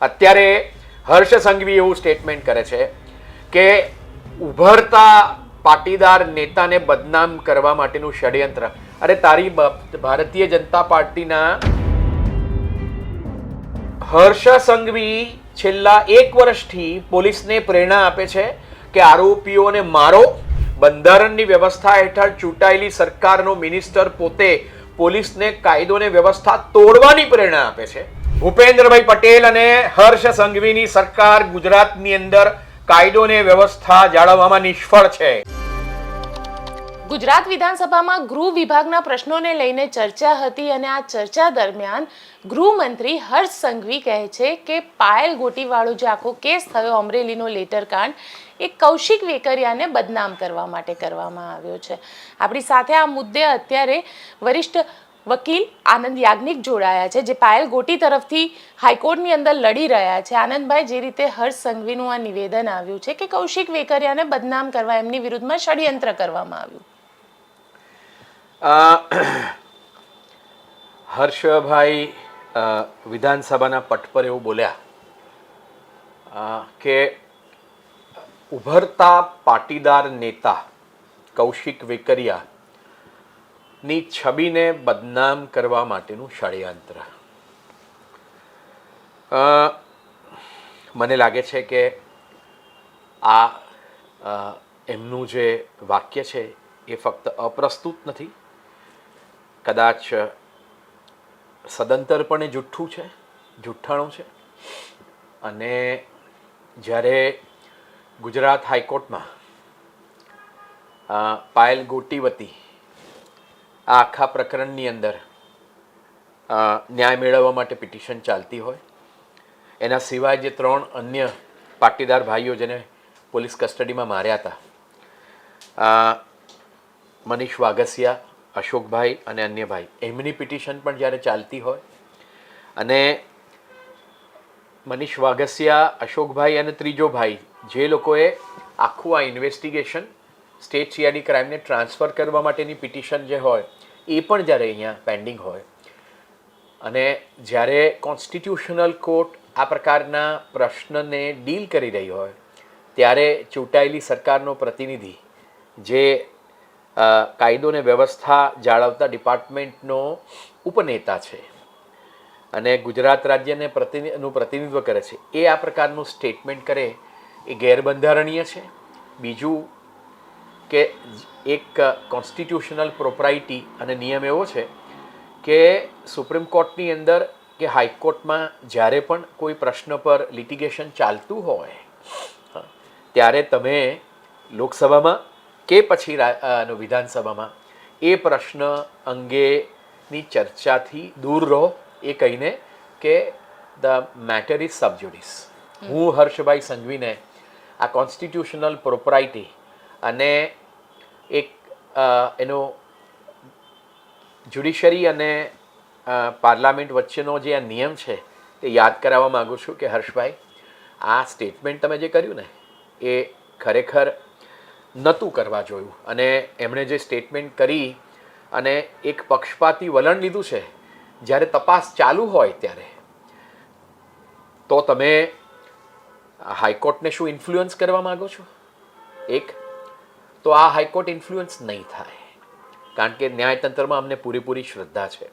અત્યારે હર્ષ સંઘવી એવું સ્ટેટમેન્ટ કરે છે કે ઉભરતા પાટીદાર નેતાને બદનામ કરવા માટેનું ષડયંત્ર. અરે તારી ભારતીય જનતા પાર્ટીના હર્ષ સંઘવી છેલ્લા એક વર્ષથી પોલીસને પ્રેરણા આપે છે કે આરોપીઓને મારો બંધારણની વ્યવસ્થા હેઠળ ચૂંટાયેલી સરકારનો મિનિસ્ટર પોતે પોલીસને કાયદો અને વ્યવસ્થા તોડવાની પ્રેરણા આપે છે. ભૂપેન્દ્રભાઈ પટેલ અને હર્ષ સંઘવીની સરકાર ગુજરાતની અંદર કાયદો ને વ્યવસ્થા જાળવવામાં નિષ્ફળ છે. ગુજરાત વિધાનસભામાં ગૃહ વિભાગના પ્રશ્નોને લઈને ચર્ચા હતી અને આ ચર્ચા દરમિયાન ગૃહમંત્રી હર્ષ સંઘવી કહે છે કે પાયલ ગોટીવાળો જે આખો કેસ થયો, અમરેલીનો લેટર કાંડ, એ કૌશિક વેકરિયાને બદનામ કરવા માટે કરવામાં આવ્યો છે. આપણી સાથે આ મુદ્દે અત્યારે વરિષ્ઠ વકીલ આનંદ યાજ્ઞિક જોડાયા છે, જે પાયલ ગોટી તરફથી હાઈકોર્ટની અંદર લડી રહ્યા છે. આનંદભાઈ, જે રીતે હર્ષ સંઘવીનું આ નિવેદન આવ્યું છે કે કૌશિક વેકરિયાને બદનામ કરવા, એમની વિરુદ્ધમાં ષડયંત્ર કરવામાં આવ્યું? હર્ષભાઈ વિધાનસભાના પટ પર એવું બોલ્યા કે ઉભરતા પાટીદાર નેતા કૌશિક વેકરિયા ની છબીને બદનામ કરવા માટેનું ષડયંત્ર. મને લાગે છે કે આ એમનું જે વાક્ય છે એ ફક્ત અપ્રસ્તુત નથી. કદાચ સદંતરપણે જુઠ્ઠું છે, જુઠ્ઠાણું છે. અને જ્યારે ગુજરાત હાઈકોર્ટમાં પાયલ ગોટીવતી આ આખા પ્રકરણની અંદર ન્યાય મેળવવા માટે પિટિશન ચાલતી હોય. એના સિવાય જે ત્રણ અન્ય પાટીદાર ભાઈઓ જેને પોલીસ કસ્ટડીમાં માર્યા હતા મનીષ વાઘસિયા, અશોકભાઈ અને અન્ય ભાઈ, એમની પિટિશન પણ જ્યારે ચાલતી હોય અને મનીષ વાઘસિયા, અશોકભાઈ અને ત્રીજો ભાઈ, જે લોકોએ આખું આ ઇન્વેસ્ટિગેશન સ્ટેટ સીઆઈડી ક્રાઇમને ટ્રાન્સફર કરવા માટેની પિટિશન જે હોય, એ પણ જ્યારે અહીંયા પેન્ડિંગ હોય. અને જ્યારે કોન્સ્ટિટ્યુશનલ કોર્ટ આ પ્રકારના પ્રશ્નને ડીલ કરી રહી હોય, ત્યારે ચૂંટાયેલી સરકારનો પ્રતિનિધિ જે કાયદો ને વ્યવસ્થા જાળવતા ડિપાર્ટમેન્ટનો ઉપનેતા છે અને ગુજરાત રાજ્યને પ્રતિનિધિનું પ્રતિનિધિત્વ કરે છે, એ આ પ્રકારનું સ્ટેટમેન્ટ કરે, એ ગેરબંધારણીય છે. બીજું કે એક કોન્સ્ટિટ્યુશનલ પ્રોપરાઇટી અને નિયમ એવો છે કે સુપ્રીમ કોર્ટની અંદર કે હાઈકોર્ટમાં જ્યારે પણ કોઈ પ્રશ્ન પર લિટિગેશન ચાલતું હોય ત્યારે તમે લોકસભામાં કે પછી વિધાનસભામાં એ પ્રશ્ન અંગેની ચર્ચાથી દૂર રહો. એ કહીને કે ધ મેટર ઇઝ સબજુડિસ. હું હર્ષભાઈ સંઘવીને આ કોન્સ્ટિટ્યુશનલ પ્રોપરાઇટી અને એક એનો જ્યુડિશરી અને પાર્લામેન્ટ વચ્ચેનો જે આ નિયમ છે તે યાદ કરાવવા માગું છું કે હર્ષભાઈ, આ સ્ટેટમેન્ટ તમે જે કર્યું ને, એ ખરેખર નહોતું કરવા જોયું. અને એમણે જે સ્ટેટમેન્ટ કરી અને એક પક્ષપાતી વલણ લીધું છે, જ્યારે તપાસ ચાલુ હોય ત્યારે, તો તમે હાઈકોર્ટને શું ઇન્ફ્લુઅન્સ કરવા માગો છો? એક તો આ હાઈકોર્ટ ઇન્ફ્લુઅન્સ નહીં થાય. કારણ કે ન્યાયતંત્રમાં અમને પૂરેપૂરી શ્રદ્ધા છે.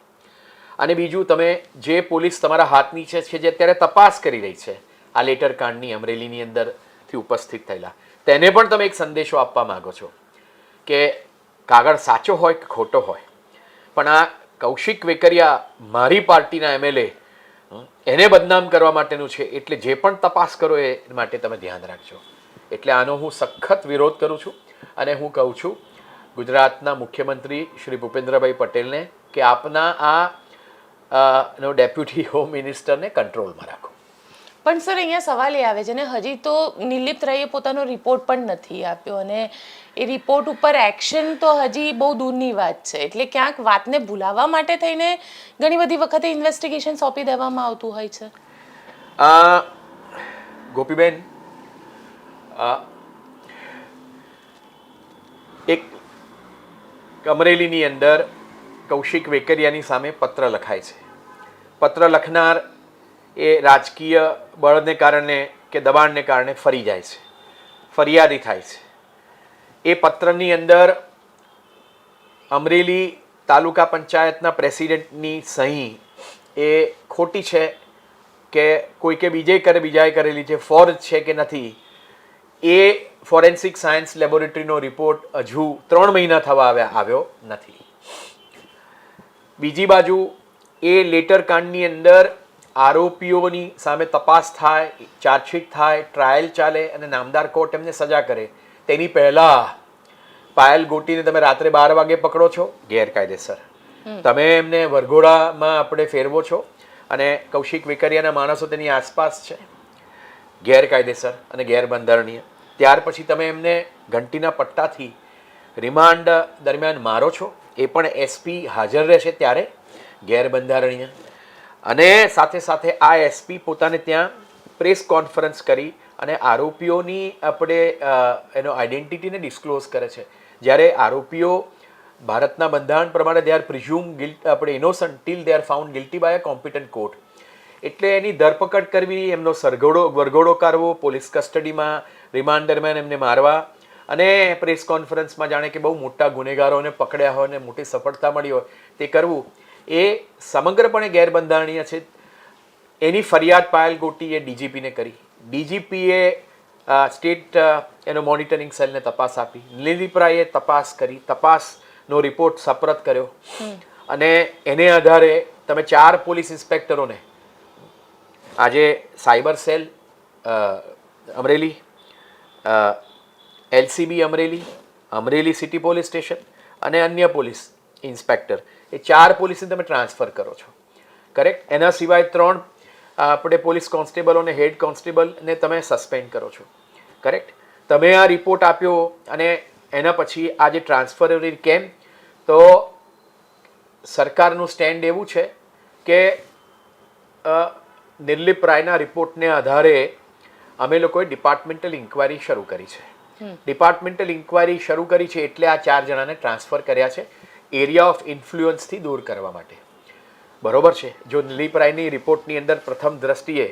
અને બીજું, તમે જે પોલીસ તમારા હાથ નીચે છે જે અત્યારે તપાસ કરી રહી છે, આ લેટર કાંડની અમરેલીની અંદરથી ઉપસ્થિત થયેલા, તેને પણ તમે એક સંદેશો આપવા માંગો છો કે કાગળ સાચો હોય કે ખોટો હોય. પણ આ કૌશિક વેકરિયા મારી પાર્ટીના એમએલએ એને બદનામ કરવા માટેનું છે, એટલે જે પણ તપાસ કરો એ માટે તમે ધ્યાન રાખજો. એટલે આનો હું સખત વિરોધ કરું છું. અને હું કહું છું ગુજરાતના મુખ્યમંત્રી શ્રી ભૂપેન્દ્રભાઈ પટેલને કે આપના આ નો ડેપ્યુટી હોમ મિનિસ્ટરને કંટ્રોલમાં રાખો. પણ સર અહીંયા સવાલ એ આવે છે ને હજી તો નિલિપ્ત રાયે પોતાનો રિપોર્ટ પણ નથી આપ્યો અને એ રિપોર્ટ ઉપર એક્શન તો હજી બહુ દૂરની વાત છે. એટલે ક્યાંક વાતને ભૂલાવવા માટે થઈને ઘણી બધી વખતે ઇન્વેસ્ટિગેશન સોંપી દેવામાં આવતું હોય છે. ગોપીબેન એક અમરેલીની અંદર કૌશિક વેકરિયાની સામે પત્ર લખાય છે. પત્ર લખનાર એ રાજકીય બળને કારણે કે દબાણને કારણે ફરી જાય છે. ફરિયાદી થાય છે. એ પત્રની અંદર અમરેલી તાલુકા પંચાયતના પ્રેસિડેન્ટની સહી એ ખોટી છે કે કોઈ કે બીજે કરે બીજાએ કરેલી છે, ફોર્જ છે કે નથી, એ ફોરેન્સિક સાયન્સ લેબોરેટરીનો રિપોર્ટ હજુ ત્રણ મહિના થવા આવ્યા આવ્યો નથી. બીજી બાજુ એ લેટર કાંડની અંદર આરોપીઓની સામે તપાસ થાય ચાર્જશીટ થાય ટ્રાયલ ચાલે અને નામદાર કોર્ટ એમને સજા કરે. તેની પહેલા પાયલ ગોટીને તમે રાત્રે બાર વાગે પકડો છો? ગેરકાયદેસર. તમે એમને વરઘોડામાં આપણે ફેરવો છો અને કૌશિક વેકરિયાના માણસો તેની આસપાસ છે? ગેરકાયદેસર અને ગેરબંધારણીય. ત્યાર પછી તમે એમને ઘંટીના પટ્ટાથી રિમાન્ડ દરમિયાન મારો છો, એ પણ એસપી હાજર રહેશે ત્યારે ગેરબંધારણીય. અને સાથે સાથે આ એસપી પોતાને ત્યાં પ્રેસ કોન્ફરન્સ કરી અને આરોપીઓની આપણે એનો આઈડેન્ટિટીને ડિસ્ક્લોઝ કરે છે. જ્યારે આરોપીઓ ભારતના બંધારણ પ્રમાણે દે આર પ્રિઝ્યુમ ગિલ્ટ આપણે innocent till they are found guilty by a competent court એટલે એની ધરપકડ કરવી, એમનો સરગોડો વરઘોડો કરવો પોલીસ કસ્ટડીમાં રિમાન્ડ દરમિયાન એમને મારવા અને પ્રેસ કોન્ફરન્સમાં જાણે કે બહુ મોટા ગુનેગારોને પકડ્યા હોય અને મોટી સફળતા મળી હોય તે કરવું એ સમગ્રપણે ગેરબંધારણીય છે. એની ફરિયાદ પાયલ ગોટીએ ડીજીપીને કરી. ડીજીપીએ સ્ટેટ એનો મોનિટરિંગ સેલને તપાસ આપી. લીલીપરાએ તપાસ કરી. તપાસનો રિપોર્ટ સપરત કર્યો. અને એને આધારે તમે ચાર પોલીસ ઇન્સ્પેક્ટરોને આજે cyber cell Amreli LCB Amreli Amreli city police station અને અન્ય પોલીસ ઇન્સ્પેક્ટર. એ ચાર પોલીસને તમે ટ્રાન્સફર કરો છો. કરેક્ટ એના સિવાય ત્રણ આપણે પોલીસ કોન્સ્ટેબલ અને હેડ કોન્સ્ટેબલને તમે સસ્પેન્ડ કરો છો. કરેક્ટ તમે આ રિપોર્ટ આપ્યો અને એના પછી આ જે ટ્રાન્સફર કેમ, તો સરકારનું સ્ટેન્ડ એવું છે કે નિર્લિપ રાયના રિપોર્ટને આધારે અમે લોકોએ ડિપાર્ટમેન્ટલ ઇન્ક્વાયરી શરૂ કરી છે. ડિપાર્ટમેન્ટલ ઇન્ક્વાયરી શરૂ કરી છે એટલે આ ચાર જણાને ટ્રાન્સફર કર્યા છે એરિયા ઓફ ઇન્ફ્લુઅન્સથી દૂર કરવા માટે. બરોબર છે? જો દિલીપ રાયની રિપોર્ટની અંદર પ્રથમ દ્રષ્ટિએ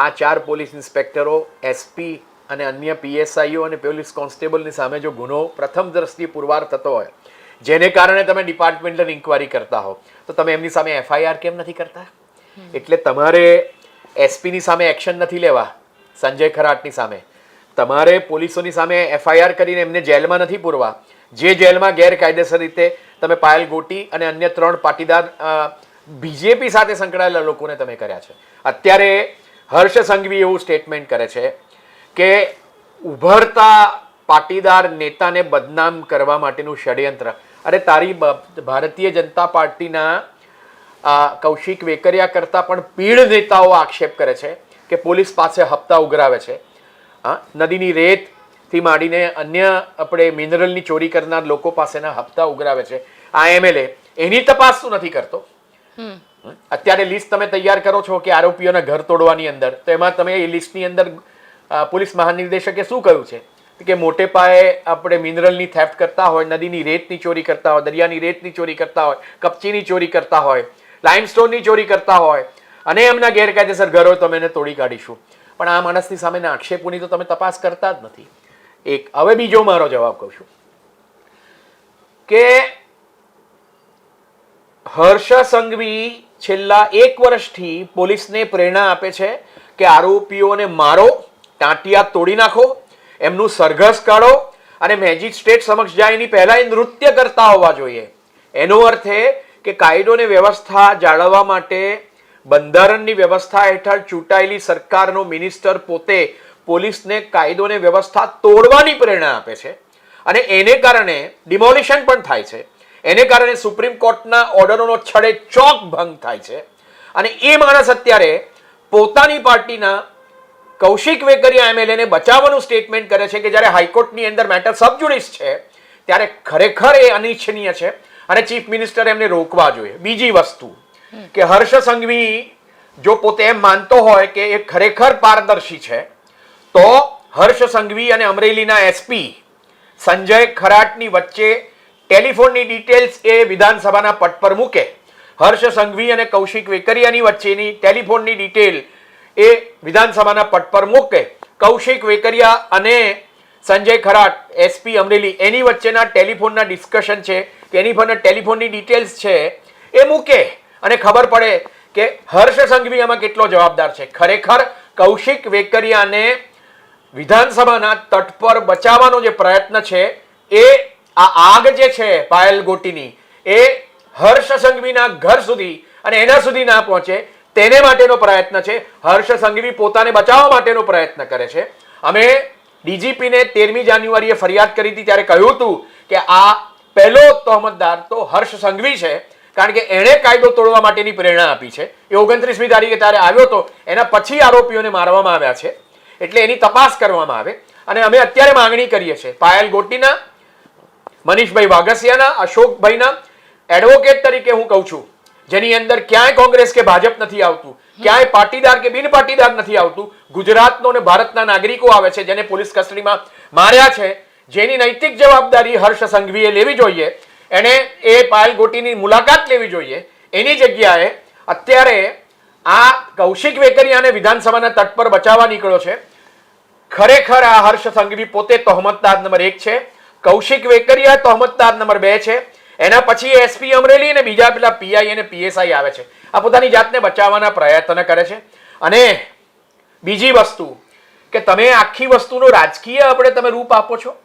આ ચાર પોલીસ ઇન્સ્પેક્ટરો એસપી અને અન્ય પીએસઆઈઓ અને પોલીસ કોન્સ્ટેબલની સામે જો ગુનો પ્રથમ દ્રષ્ટિએ પુરવાર થતો હોય જેને કારણે તમે ડિપાર્ટમેન્ટલ ઇન્ક્વાયરી કરતા હો તો તમે એમની સામે એફઆઈઆર કેમ નથી કરતા? એટલે તમારે એસપીની સામે એક્શન નથી લેવા. સંજય ખરાટની સામે. તમારે પોલીસોની સામે એફઆઈઆર કરીને એમને જેલમાં નથી પૂરવા. જે જેલમાં ગેરકાયદેસર રીતે તમે પાયલ ગોટી અને અન્ય ત્રણ પાટીદાર બીજેપી સાથે સંકળાયેલા લોકોને તમે કર્યા છે. અત્યારે હર્ષ સંઘવી એવું સ્ટેટમેન્ટ કરે છે કે ઉભરતા પાટીદાર નેતાને બદનામ કરવા માટેનું ષડયંત્ર. અરે તારી ભારતીય જનતા પાર્ટીના કૌશિક વેકરિયા કરતાં પણ પીઢ નેતાઓ આક્ષેપ કરે છે. કે પોલીસ પાસે હપ્તા ઉઘરાવે છે. હા નદીની રેતથી માંડીને અન્ય આપણે મિનરલની ચોરી કરનાર લોકો પાસેના હપ્તા ઉઘરાવે છે. આ એમએલએ એની તપાસ શું નથી કરતો. અત્યારે લિસ્ટ તમે તૈયાર કરો છો કે આરોપીઓના ઘર તોડવાની અંદર. તો એમાં તમે એ લિસ્ટની અંદર પોલીસ મહાનિર્દેશકે શું કહ્યું છે? કે મોટે પાયે આપણે મિનરલની થેફ્ટ કરતા હોય નદીની રેતની ચોરી કરતા હોય દરિયાની રેતની ચોરી કરતા હોય કપચીની ચોરી કરતા હોય લાઇમસ્ટોનની ચોરી કરતા હોય અને એમના ગેરકાયદેસર ઘરો તમે એને તોડી કાઢીશું. પણ આ માણસની સામેના આક્ષેપોની તો તમે તપાસ કરતા જ નથી. એક, હવે બીજો મારો જવાબ કહું છું. કે હર્ષ સંઘવી છેલ્લા એક વર્ષથી પોલીસને પ્રેરણા આપે છે કે આરોપીઓને મારો ટાંટિયા તોડી નાખો, એમનું સરઘસ કાઢો અને મેજિસ્ટ્રેટ સમક્ષ જાય એની પહેલાં એ નૃત્ય કરતા હોવા જોઈએ. એનો અર્થ એ કે કાયદો ને વ્યવસ્થા જાળવવા માટે બંધારણની વ્યવસ્થા હેઠળ ચૂંટાયેલી સરકારનો મિનિસ્ટર પોતે પોલીસને કાયદો ને વ્યવસ્થા તોડવાની પ્રેરણા આપે છે. અને એને કારણે ડિમોલિશન પણ થાય છે. એને કારણે સુપ્રીમ કોર્ટના ઓર્ડરોનો છડે ચોક ભંગ થાય છે. અને એ માણસ અત્યારે પોતાની પાર્ટીના કૌશિક વેકરિયા એમએલએને બચાવવાનું સ્ટેટમેન્ટ કરે છે કે જ્યારે હાઈકોર્ટની અંદર મેટર સબજુડિસ છે, ત્યારે ખરેખર એ અનિચ્છનીય છે. અને ચીફ મિનિસ્ટર એમને રોકવા જોઈએ. બીજી વસ્તુ કે હર્ષ સંઘવી જો પોતે એમ માનતો હોય કે એ ખરેખર પારદર્શી છે, તો હર્ષ સંઘવી અને અમરેલીના એસપી સંજય ખરાટની વચ્ચે ટેલિફોનની ડિટેલ્સ એ વિધાનસભાના પટ પર મૂકે. હર્ષ સંઘવી અને કૌશિક વેકરિયાની વચ્ચેની ટેલિફોનની ડિટેલ એ વિધાનસભાના પટ પર મૂકે. કૌશિક વેકરિયા અને સંજય ખરાટ, એસપી અમરેલી, એની વચ્ચેના ટેલિફોનના ડિસ્કશન છે કે એની પરના ટેલિફોનની ડિટેલ્સ છે એ મૂકે. અને ખબર પડે કે હર્ષ સંઘવી આમાં કેટલો જવાબદાર છે. ખરેખર કૌશિક વેકરિયાને વિધાનસભાના તટ પર બચાવવાનો જે પ્રયત્ન છે, એ આ આગ જે છે પાયલ ગોટીની, એ હર્ષ સંઘવીના ઘર સુધી અને એના સુધી ના પહોંચે તેને માટેનો પ્રયત્ન છે. હર્ષ સંઘવી પોતાને બચાવવા માટેનો પ્રયત્ન કરે છે. અમે ડીજીપીને તેરમી જાન્યુઆરીએ ફરિયાદ કરી હતી ત્યારે કહ્યું હતું કે આ પહેલો તોહમતદાર તો હર્ષ સંઘવી છે. કારણ કે એણે કાયદો તોડવા માટેની પ્રેરણા આપી છે. એ ઓગણત્રીસમી તારીખે ત્યારે આવ્યો હતો. એના પછી આરોપીઓને મારવામાં આવ્યા છે. એટલે એની તપાસ કરવામાં આવે. અને અમે અત્યારે માંગણી કરીએ છીએ. પાયલ ગોટીના, મનીષભાઈ વાઘસિયાના, અશોકભાઈના, એડવોકેટ તરીકે હું કહું છું, જેની અંદર ક્યાંય કોંગ્રેસ કે ભાજપ નથી આવતું, ક્યાંય પાટીદાર કે બિન પાટીદાર નથી આવતું, ગુજરાતનો અને ભારતના નાગરિકો આવે છે, જેને પોલીસ કસ્ટડીમાં માર્યા છે, જેની નૈતિક જવાબદારી હર્ષ સંઘવીએ લેવી જોઈએ એણે એ પાયલ ગોટીની મુલાકાત લેવી જોઈએ. એની જગ્યાએ અત્યારે આ કૌશિક વેકરિયાને વિધાનસભાના તટ પર બચાવવા નીકળ્યો છે. ખરેખર આ હર્ષ સંઘવી પોતે તહોમતદાર નંબર એક છે. કૌશિક વેકરિયા તહોમતદાર નંબર બે છે. એના પછી એસપી અમરેલી અને બીજા પેલા પીઆઈ અને પીએસઆઈ આવે છે. આ પોતાની જાતને બચાવવાના પ્રયત્ન કરે છે. અને બીજી વસ્તુ કે તમે આખી વસ્તુનો રાજકીય આપણે તમે રૂપ આપો છો.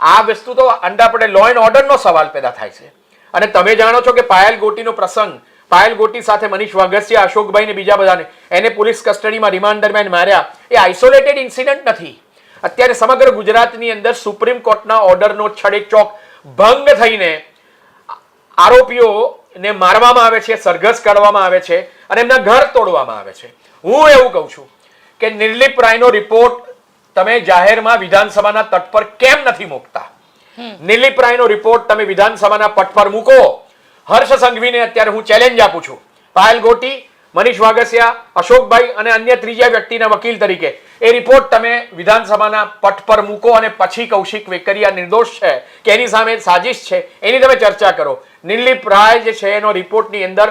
આ વસ્તુ તો અંડા આપણે લો એન્ડ ઓર્ડરનો સવાલ પેદા થાય છે. અને તમે જાણો છો કે પાયલ ગોટીનો પ્રસંગ, પાયલ ગોટી સાથે મનીષ વાઘસિયા, અશોકભાઈ ને બીજા બધાને, એને પોલીસ કસ્ટડીમાં રિમાન્ડ દરમિયાન માર્યા. એ આઇસોલેટેડ ઇન્સિડન્ટ નથી. અત્યારે સમગ્ર ગુજરાતની અંદર સુપ્રીમ કોર્ટના ઓર્ડરનો છડેચોક ભંગ થઈને આરોપીઓને મારવામાં આવે છે, સરઘસ કાઢવામાં આવે છે અને એમના ઘર તોડવામાં આવે છે. હું એવું કહું છું કે નિર્લિપ રાયનો રિપોર્ટ તમે જાહેરમાં વિધાનસભાના તટ પર કેમ નથી મૂકતા? નિર્લિપ રાયનો રિપોર્ટ તમે વિધાનસભાના પટ પર મૂકો. હર્ષ સંઘવીને અત્યારે હું ચેલેન્જ આપું છું. પાયલ ગોટી મનીષ વાગસિયા અશોકભાઈ અને અન્ય ત્રીજા વ્યક્તિના વકીલ તરીકે એ રિપોર્ટ તમે વિધાનસભાના પટ પર મૂકો અને પછી કૌશિક વેકરિયા નિર્દોષ છે કે એની સામે સાજિશ છે એની તમે ચર્ચા કરો. નિર્લિપ રાય જે છે એનો રિપોર્ટની અંદર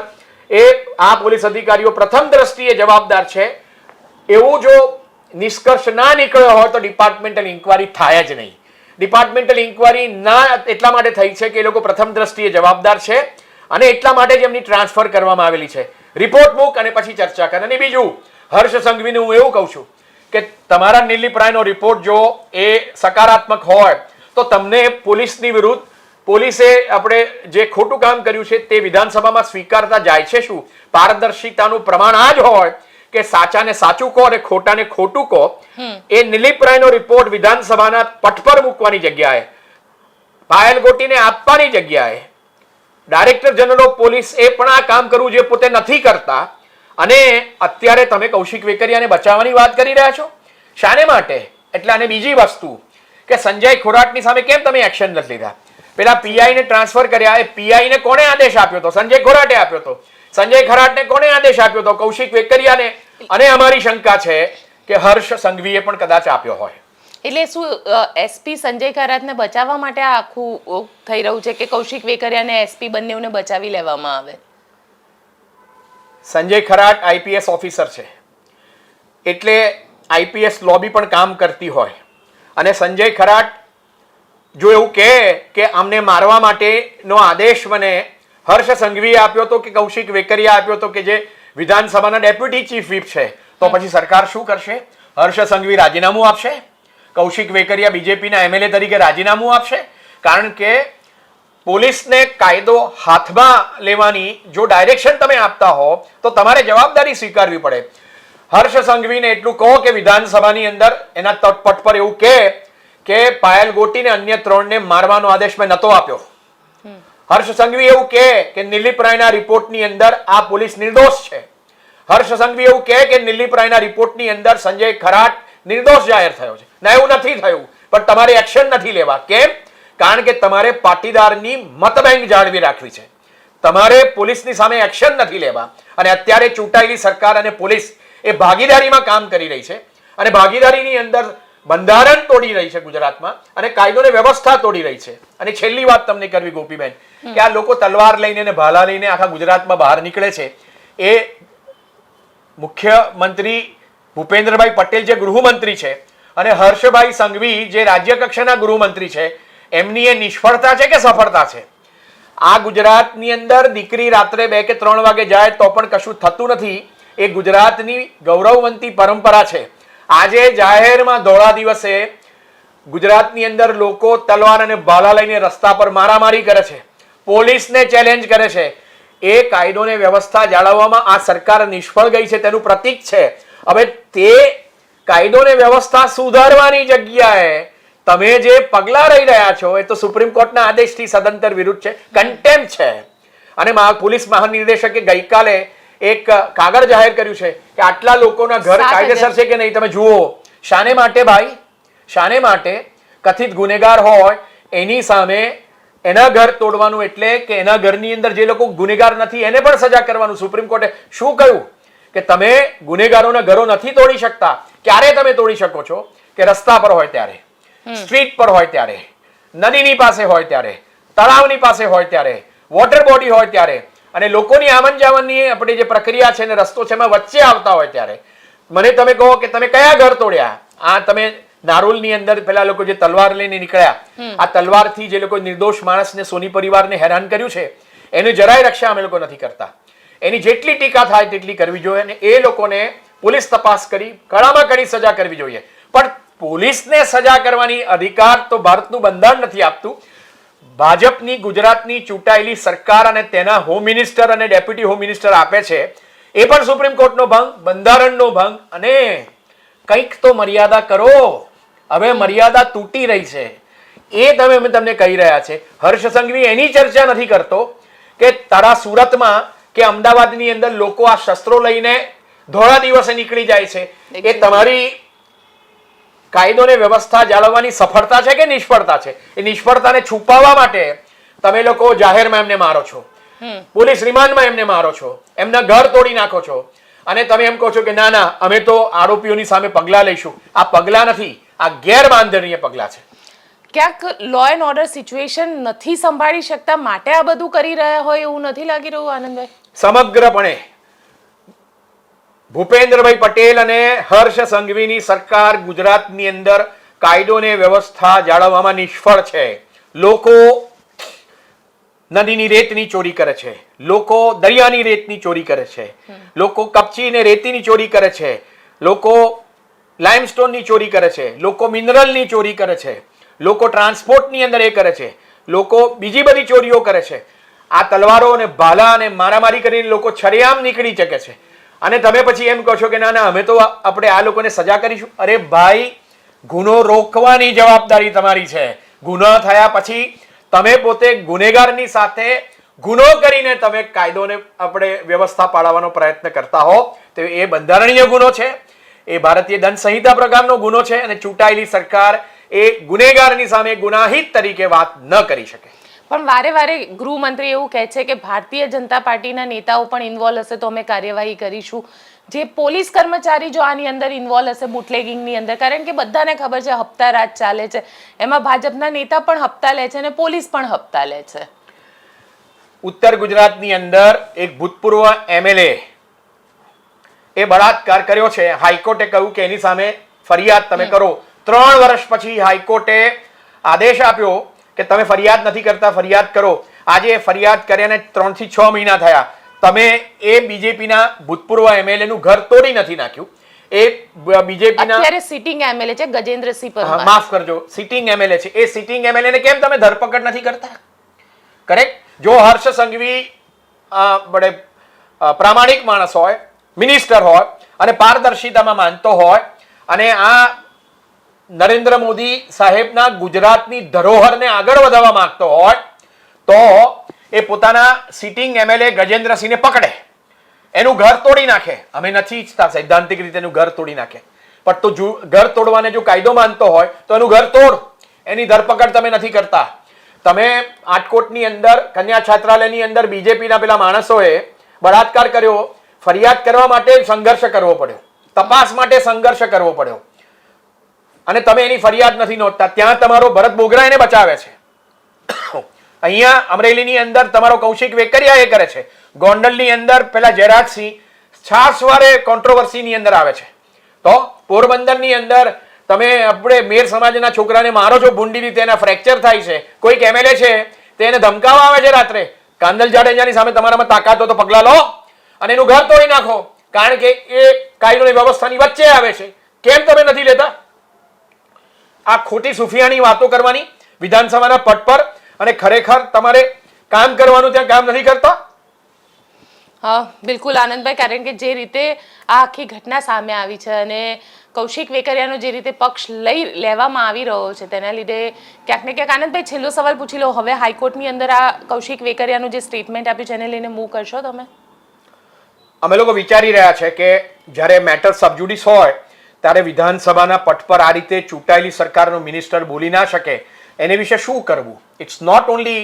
એ આ પોલીસ અધિકારીઓ પ્રથમ દ્રષ્ટિએ જવાબદાર છે. એવું જો નિષ્કર્ષ ના નીકળ્યો હોય તો ડિપાર્ટમેન્ટલ ઇન્કવાયરી થાય જ નહીં. ડિપાર્ટમેન્ટલ ઇન્કવાયરી ના એટલા માટે થઈ છે કે એ લોકો પ્રથમ દ્રષ્ટિએ જવાબદાર છે અને એટલા માટે જ એમની ટ્રાન્સફર કરવામાં આવેલી છે. રિપોર્ટ મૂક અને પછી ચર્ચા કર. અને બીજું, હર્ષ સંઘવીને હું એવું કહું છું કે તમારા નિર્લિપરાયનો રિપોર્ટ જો એ સકારાત્મક હોય, તો તમને પોલીસની વિરુદ્ધ, પોલીસે આપણે જે ખોટું કામ કર્યું છે તે વિધાનસભામાં સ્વીકારતા જાય છે શું? પારદર્શિતાનું પ્રમાણ આ જ હોય કે સાચાને સાચું કહો અને ખોટાને ખોટું કહો એ નિલીપ રાયનો રિપોર્ટ વિધાનસભાના પટ પર મૂકવાની જગ્યાએ પાયલ ગોટીને આપવાની જગ્યાએ. ડાયરેક્ટર જનરલ ઓફ પોલીસ એ પણ આ કામ કરવું જે પોતે નથી કરતા. અને અત્યારે તમે કૌશિક વેકરિયાને બચાવવાની વાત કરી રહ્યા છો. શાને માટે? એટલે અને બીજી વસ્તુ કે સંજય ખોરાટની સામે કેમ તમે એક્શન નથી લીધા? પેલા પીઆઈ ને ટ્રાન્સફર કર્યા એ પીઆઈ ને કોણે આદેશ આપ્યો હતો સંજય ખોરાટે આપ્યો હતો સંજય ખરાટને કોણે આદેશ આપ્યો હતો કૌશિક વેકરિયાને અને અમારી શંકા છે કે હર્ષ સંઘવીએ પણ કદાચ આપ્યો હોય. એટલે શું એસપી સંજય ખરાતને બચાવવા માટે આ આખું થઈ રહ્યું છે કે કૌશિક વેકરિયા અને એસપી બંનેઓને બચાવી લેવામાં આવે? સંજય ખરાટ આઈપીએસ ઓફિસર છે. એટલે આઈપીએસ લોબી પણ કામ કરતી હોય. અને સંજય ખરાટ જો એવું કહે કે અમને મારવા માટેનો આદેશ મને હર્ષ સંઘવીએ આપ્યો હતો કે કૌશિક વેકરિયા આપ્યો હતો કે જે વિધાનસભાના ડેપ્યુટી ચીફ વ્હીપ છે. તો પછી સરકાર શું કરશે? હર્ષ સંઘવી રાજીનામું આપશે. કૌશિક વેકરિયા બીજેપીના એમએલએ તરીકે રાજીનામું આપશે. કારણ કે પોલીસને કાયદો હાથમાં લેવાની જો ડાયરેક્શન તમે આપતા હો, તો તમારે જવાબદારી સ્વીકારવી પડે. હર્ષ સંઘવીને એટલું કહો કે વિધાનસભાની અંદર એના તટપટ પર એવું કે પાયલ ગોટીને અન્ય ત્રણને મારવાનો આદેશ મેં નહોતો આપ્યો. હર્ષ સંઘવી એવું કહે કે નિલીપ રાયના રિપોર્ટની અંદર આ પોલીસ નિર્દોષ છે. હર્ષ સંઘવી એવું કહે કે નિલીપ રાયના રિપોર્ટની અંદર સંજય ખરાટ નિર્દોષ જાહેર થયો છે. ના, એવું નથી થયું. પણ તમારે એક્શન નથી લેવા. કેમ? કારણ કે તમારે પાટીદારની મતબેંક જાળવી રાખવી છે. તમારે પોલીસની સામે એક્શન નથી લેવા. અને અત્યારે ચૂંટાયેલી સરકાર અને પોલીસ એ ભાગીદારીમાં કામ કરી રહી છે. અને ભાગીદારીની અંદર બંધારણ તોડી રહી છે ગુજરાતમાં અને કાયદો ને વ્યવસ્થા તોડી રહી છે. અને છેલ્લી વાત તમને કરવી ગોપીબેન કે આ લોકો તલવાર લઈને ને ભાલા લઈને આખા ગુજરાતમાં બહાર નીકળે છે. એ મુખ્યમંત્રી ભૂપેન્દ્રભાઈ પટેલ જે ગૃહમંત્રી છે અને હર્ષભાઈ સંઘવી જે રાજ્ય કક્ષાના ગૃહમંત્રી છે એમની એ નિષ્ફળતા છે કે સફળતા છે? આ ગુજરાતની અંદર દીકરી રાત્રે બે કે ત્રણ વાગે જાય તો પણ કશું થતું નથી. એ ગુજરાતની ગૌરવવંતી પરંપરા છે. આજે જાહેરમાં ધોળા દિવસે ગુજરાતની અંદર લોકો તલવાર અને ભાલા લઈને રસ્તા પર મારામારી કરે છે. પોલીસને ચેલેન્જ કરે છે. એ કાયદો ને વ્યવસ્થા જાળવવામાં આ સરકાર નિષ્ફળ ગઈ છે તેનું પ્રતીક છે. હવે તે કાયદો ને વ્યવસ્થા સુધારવાની જગ્યાએ તમે જે પગલા રહી રહ્યા છો એ તો સુપ્રીમ કોર્ટના આદેશથી સદંતર વિરુદ્ધ છે કન્ટેમ્પ છે. અને પોલીસ મહાનિર્દેશકે ગઈકાલે એક કાગળ જાહેર કર્યું છે કે આટલા લોકોના ઘર કાયદેસર છે કે નહીં? તમે જુઓ શાને માટે ભાઈ શાને માટે કથિત ગુનેગાર હોય એની સામે એના ઘર તોડવાનું એટલે કે એના ઘરની અંદર જે લોકો ગુનેગાર નથી એને પણ સજા કરવાનું સુપ્રીમ કોર્ટે શું કહ્યું? કે તમે ગુનેગારોના ઘરો નથી તોડી શકતા. ક્યારે તમે તોડી શકો છો? કે રસ્તા પર હોય ત્યારે. સ્ટ્રીટ પર હોય ત્યારે. નદીની પાસે હોય ત્યારે. તળાવની પાસે હોય ત્યારે. વોટર બોડી હોય ત્યારે. અને લોકોની આમન જામનની આપણી જે પ્રક્રિયા છે ને રસ્તો છે એમાં વચ્ચે આવતા હોય ત્યારે. મને તમે કહો કે તમે કયા ઘર તોડ્યા? આ તમે નારોલની અંદર પેલા લોકો જે તલવાર લઈને નીકળ્યા આ તલવારથી જે લોકો નિર્દોષ માણસને સોની પરિવારને હેરાન કર્યું છે એની જરાય રક્ષા અમે લોકો નથી કરતા. એની જેટલી ટીકા થાય તેટલી કરવી જોઈએ અને એ લોકોને પોલીસ તપાસ કરી કડામાં કડી સજા કરવી જોઈએ. પણ પોલીસને સજા કરવાની અધિકાર તો ભારતનું બંધારણ નથી આપતું. ભાજપની ગુજરાતની ચૂંટાયેલી સરકાર અને તેના હોમ મિનિસ્ટર અને ડેપ્યુટી હોમ મિનિસ્ટર આપે છે. એ પણ સુપ્રીમ કોર્ટનો ભંગ બંધારણનો ભંગ અને કંઈક તો મર્યાદા કરો. હવે મર્યાદા તૂટી રહી છે. એ તમે અમે તમને કહી રહ્યા છે. હર્ષ સંઘવી એની ચર્ચા નથી કરતો કે તારા સુરતમાં કે અમદાવાદની અંદર લોકો આ શસ્ત્રો લઈને ધોળા દિવસે નીકળી જાય છે. એ તમારી કાયદો ને વ્યવસ્થા જાળવવાની સફળતા છે કે નિષ્ફળતા છે? એ નિષ્ફળતાને છુપાવવા માટે તમે લોકો જાહેરમાં એમને મારો છો. પોલીસ રિમાન્ડમાં એમને મારો છો. એમના ઘર તોડી નાખો છો. અને તમે એમ કહો છો કે ના ના અમે તો આરોપીઓની સામે પગલાં લઈશું. આ પગલાં નથી આ ગેરબાંધણીય પગલાં છે. ક્યાંક લો એન્ડ ઓર્ડર સિચ્યુએશન નથી સંભાળી શકતા માટે આ બધું કરી રહ્યા હોય એવું નથી લાગી રહ્યું આનંદભાઈ? સમગ્રપણે ભૂપેન્દ્રભાઈ પટેલ અને હર્ષ સંઘવીની સરકાર ગુજરાતની અંદર કાયદો ને વ્યવસ્થા જાળવવામાં નિષ્ફળ છે. લોકો નદીની રેતની ચોરી કરે છે. લોકો દરિયાની રેતની ચોરી કરે છે. લોકો કપચી ને રેતીની ચોરી કરે છે. લોકો લાઇમસ્ટોનની ચોરી કરે છે. લોકો મિનરલની ચોરી કરે છે. લોકો ટ્રાન્સપોર્ટની અંદર એ કરે છે. લોકો બીજી બધી ચોરીઓ કરે છે. આ તલવારો અને ભાલા અને મારામારી કરીને લોકો છરેઆમ નીકળી શકે છે. અને તમે પછી એમ કહો છો કે ના ના, અમે તો આપણે આ લોકોને સજા કરીશું. અરે ભાઈ, ગુનો રોકવાની જવાબદારી તમારી છે. ગુનો થયા પછી તમે પોતે ગુનેગારની સાથે ગુનો કરીને તમે કાયદોને આપણે વ્યવસ્થા પાડવાનો પ્રયત્ન કરતા હો. તો એ બંધારણીય ગુનો છે. એ ભારતીય દંડ સંહિતા પ્રકારનો ગુનો છે અને ચૂંટાયેલી સરકાર એ ગુનેગારની સામે ગુનાહિત તરીકે વાત ન કરી શકે. પણ વારે વારે ગૃહમંત્રી એવું કહે છે કે ભારતીય જનતા પાર્ટીના નેતાઓ પણ ઇન્વોલ્વ હશે તો અમે કાર્યવાહી કરીશું. જે પોલીસ કર્મચારી જો આની અંદર ઇન્વોલ્વ હશે બુટલેગિંગની અંદર કારણ કે બધાને ખબર છે હપ્તા રાજ ચાલે છે. એમાં ભાજપના નેતા પણ હપ્તા લે છે અને પોલીસ પણ હપ્તા લે છે. ઉત્તર ગુજરાતની અંદર એક ભૂતપૂર્વ એમએલએ એ બળાત્કાર કર્યો છે. હાઈકોર્ટે કહ્યું કે એની સામે ફરિયાદ તમે કરો. ત્રણ વર્ષ પછી હાઈકોર્ટે આદેશ આપ્યો કે તમે ફરિયાદ નથી કરતા ફરિયાદ કરો. આજે ફરિયાદ કર્યાને ત્રણથી છ મહિના થયા. તમે એ બીજેપીના ભૂતપૂર્વ એમએલએ નું ઘર તોડી નથી નાખ્યું. એ બીજેપીના અત્યારે સિટિંગ એમએલએ છે ગજેન્દ્રસિંહ પરમાર. માફ કરજો. સિટિંગ એમએલએ છે. એ સિટિંગ એમએલએ ને કેમ તમે ધરપકડ નથી કરતા? કરેક્ટ જો હર્ષ સંઘવી બડે પ્રામાણિક માણસ હોય મિનિસ્ટર હોય અને પારદર્શિતામાં માનતો હોય અને આ નરેન્દ્ર મોદી સાહેબના ગુજરાતની ધરોહરને આગળ વધારવા માંગતો હોય તો એ પોતાના સિટિંગ એમએલએ ગજેન્દ્રસિંહને પકડે. એનું ઘર તોડી નાખે. અમે નથી ઈચ્છતા સૈદ્ધાંતિક રીતે એનું ઘર તોડી નાખે. પણ તો જો ઘર તોડવાને જો કાયદો માનતો હોય, તો એનું ઘર તોડ. એની ધરપકડ તમે નથી કરતા. તમે આટકોટની અંદર, કન્યા છાત્રાલયની અંદર બીજેપીના પેલા માણસોએ બળાત્કાર કર્યો. ફરિયાદ કરવા માટે સંઘર્ષ કરવો પડ્યો. તપાસ માટે સંઘર્ષ કરવો પડ્યો. અને તમે એની ફરિયાદ નથી નોંધતા. ત્યાં તમારો ભરત બોગરા એને બચાવે છે. અહીંયા અમરેલીની અંદર તમારો કૌશિક વેકરિયા એ કરે છે. ગોંડલની અંદર પેલા જયરાજસિંહ છાસવારે કોન્ટ્રોવર્સીની અંદર આવે છે. તો પોરબંદરની અંદર તમે આપણે મેર સમાજના છોકરાને મારો છો ભૂંડીથી તેના ફ્રેક્ચર થાય છે. કોઈક એમએલએ છે? તે એને ધમકાવવા આવે છે રાત્રે. કાંદલ જાડેજાની સામે તમારામાં તાકાત તો પગલાં લો. અને એનું ઘર તોડી નાખો. કારણ કે એ કાયદોની વ્યવસ્થાની વચ્ચે આવે છે. કેમ તમે નથી લેતા? આ ખોટી સુફિયાની વાતો કરવાની વિધાનસભાના પટ પર અને ખરેખર તમારે કામ કરવાનું ત્યાં કામ નથી કરતા? હા બિલકુલ આનંદભાઈ કારણ કે જે રીતે આ આખી ઘટના સામે આવી છે અને કૌશિક વેકરિયાનો જે રીતે પક્ષ લઈ લેવામાં આવી રહ્યો છે તેના લીધે ક્યાંક ને ક્યાંક આનંદભાઈ છેલ્લો સવાલ પૂછી લો. હવે હાઈકોર્ટની અંદર આ કૌશિક વેકરિયાનું જે સ્ટેટમેન્ટ આપ્યું છે એને લઈને મૂવ કરશો તમે? અમે લોકો વિચારી રહ્યા છે કે જ્યારે મેટર સબજુડિસ હોય ત્યારે વિધાનસભાના પટ પર આ રીતે ચૂંટાયેલી સરકારનો મિનિસ્ટર બોલી ના શકે એને વિશે શું કરવું? It's not only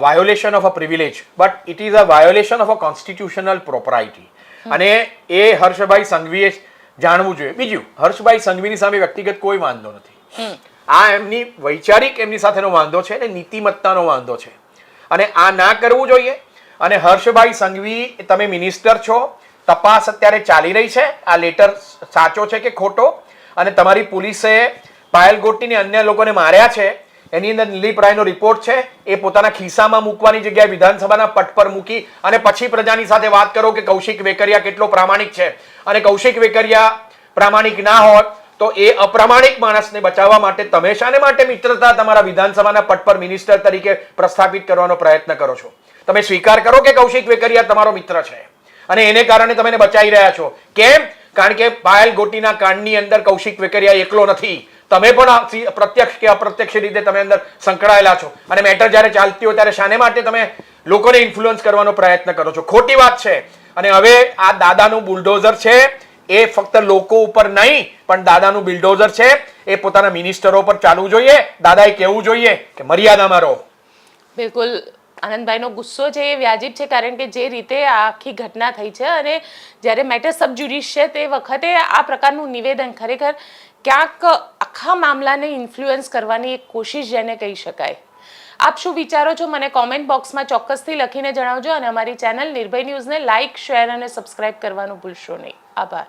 violation of a privilege but it is a violation of a constitutional propriety અને એ હર્ષભાઈ સંઘવીએ જાણવું જોઈએ. બીજું હર્ષભાઈ સંઘવીની સામે વ્યક્તિગત કોઈ વાંધો નથી. આ એમની વૈચારિક એમની સાથેનો વાંધો છે અને નીતિમત્તાનો વાંધો છે. અને આ ના કરવું જોઈએ. અને હર્ષભાઈ સંઘવી તમે મિનિસ્ટર છો તપાસ અત્યારે ચાલી રહી છે. આ લેટર સાચો છે કે ખોટો? અને તમારી પોલીસે પાયલ ગોટીને અન્ય લોકોને માર્યા છે. એની અંદર દિલીપ રાયનો રિપોર્ટ છે. એ પોતાના ખિસ્સામાં મૂકવાની જગ્યાએ વિધાનસભાના પટ પર મૂકી અને પછી પ્રજાની સાથે વાત કરો કે કૌશિક વેકરિયા કેટલો પ્રામાણિક છે. અને કૌશિક વેકરિયા પ્રામાણિક ના હોત તો એ અપ્રામાણિક માણસને બચાવવા માટે તમે શાને માટે મિત્રતા તમારા વિધાનસભાના પટ પર મિનિસ્ટર તરીકે પ્રસ્થાપિત કરવાનો પ્રયત્ન કરો છો? તમે સ્વીકાર કરો કે કૌશિક વેકરિયા તમારો મિત્ર છે? અને એને કારણે તમે બચાવી રહ્યા છો. કેમ? કારણ કે પાયલ ગોટીના કાંડની અંદર કૌશિક વેકરિયા એકલો નથી. તમે પણ પ્રત્યક્ષ કે અપ્રત્યક્ષ રીતે તમે અંદર સંકળાયેલા છો. અને મેટર જ્યારે ચાલતી હોય ત્યારે શાને માટે તમે લોકોને ઇન્ફ્લુઅન્સ કરવાનો પ્રયત્ન કરો છો. ખોટી વાત છે. અને હવે આ દાદાનું બુલડોઝર છે. એ ફક્ત લોકો ઉપર નહીં, પણ દાદાનું બિલ્ડોઝર છે. એ પોતાના મિનિસ્ટરો પર ચાલવું જોઈએ. દાદાએ કહેવું જોઈએ કે મર્યાદામાં રહો. બિલકુલ આનંદભાઈનો ગુસ્સો છે એ વ્યાજિબ છે કારણ કે જે રીતે આખી ઘટના થઈ છે અને જ્યારે મેટર સબજ્યુડિશ છે તે વખતે આ પ્રકારનું નિવેદન ખરેખર ક્યાંક આખા મામલાને ઇન્ફ્લુઅન્સ કરવાની એક કોશિશ જેને કહી શકાય. આપ શું વિચારો છો? મને કોમેન્ટ બોક્સમાં ચોક્કસથી લખીને જણાવજો અને અમારી ચેનલ નિર્ભય ન્યૂઝને લાઇક શેર અને સબસ્ક્રાઇબ કરવાનું ભૂલશો નહીં. આભાર.